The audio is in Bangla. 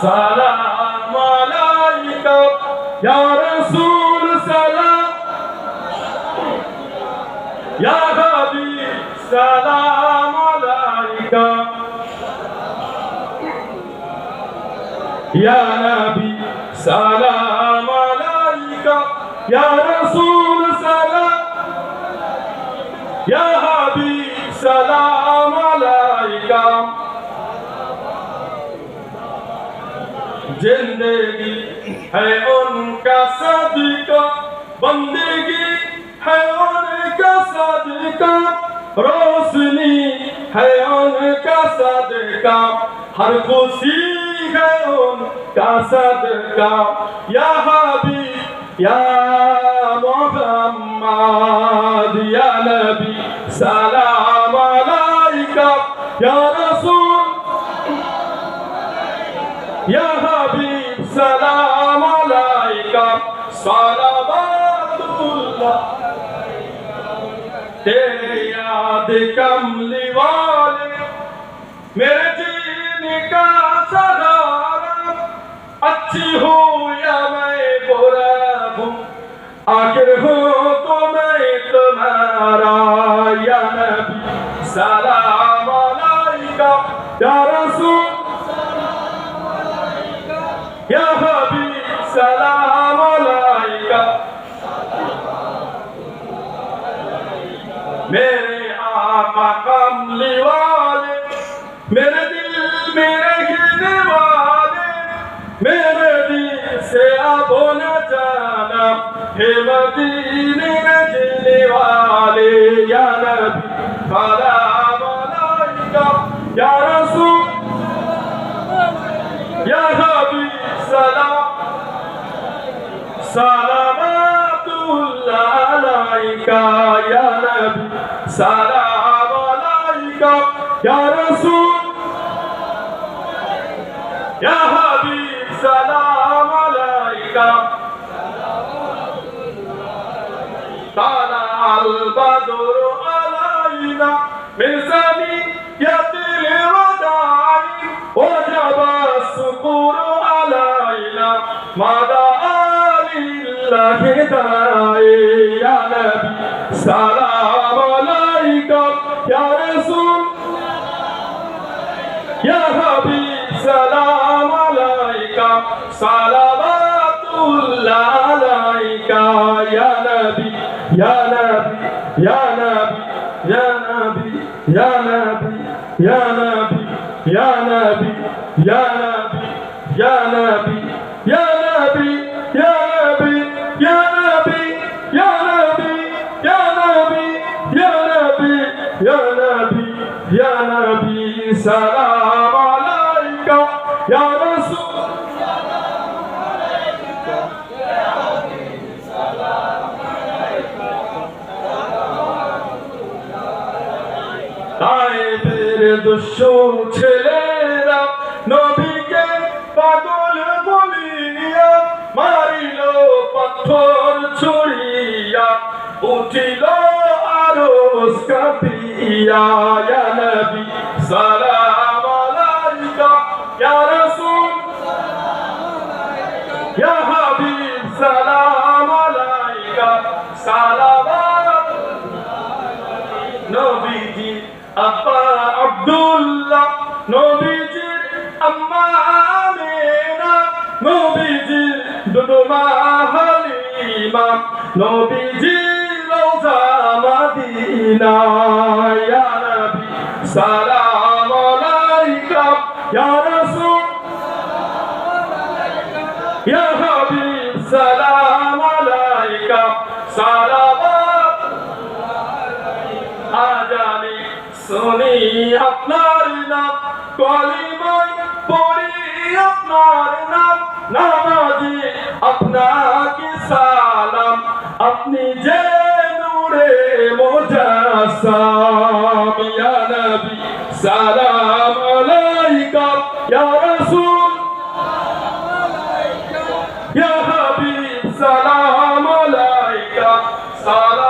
সালাম আলাইকা, ইয়া রাসূল, সালাম। ইয়া হাবিব সালাম আলাইকা। ইয়া নবী, সালাম আলাইকা। ইয়া রাসূল, সালাম। ইয়া হাবিব সালাম আলাইকা। जिंदगी है उनका सदका बंदगी है उनका सदका रोशनी है उनका सदका हर खुशी है उनका सदका या हबीब या मोहम्मद या नबी सलाम अलैका या याद कमली वाले, मेरे जीने का सहारा। अच्छी हो या मैं बुरा हूँ? आखिर हो तो मैं तुम्हारा या नबी। सलाम अलैका कमली वाले मेरे दिल मेरे रहने वाले, मेरे दिल से अब न जाना, हे मदीने रहने वाले, या नबी सलाम अलैका या रसूल, या हबीब सलाम, सलामतुल्लाह अलैका, या नबी, सलाम। আলাইকা ইয়া রাসূল। ইয়া হাবিব সালাম আলাইকা। তারা আল বাদর আলাইনা মিরসানি ইয়াতিল ওয়াদাই ওয়াজাবা সুকুর আলাইনা মাদা আলিল্লাহি দাই, ইয়া নবী, সালাম يا حبيب سلام عليك صلوات الله عليك يا نبي يا نبي يا نبي يا نبي يا نبي يا نبي يا نبي يا نبي يا نبي يا نبي يا نبي يا نبي يا نبي يا نبي يا نبي يا نبي يا نبي سلام তাইফের দুশো ছেলেরা, নবীকে পাগল বলিয়া মারিল পাথর ছুড়িয়া উঠিল আরও কাপিয়া। নবী, সালাম আলাইকা, ইয়া রাসূল। ইয়া সালাম। নবীজি আব্বা আব্দুল্লাহ, নবীজি, আম্মা আমিনা, নবীজি, দুদুমা হালিমা, নবীজি রওজা মদিনা ইয়া নবী, সালাম আলাইকা, ইয়া শুনি আপনার নাম কলিমাই পড়ি আপনার নাম, নামাজি আপনাকে সালাম। আপনি যে নূরে মোজাসাম ইয়া নবী, সালাম আলাইকা, ইয়া রাসূল, ইয়া হাবিব, সালাম আলাইকা, সালাম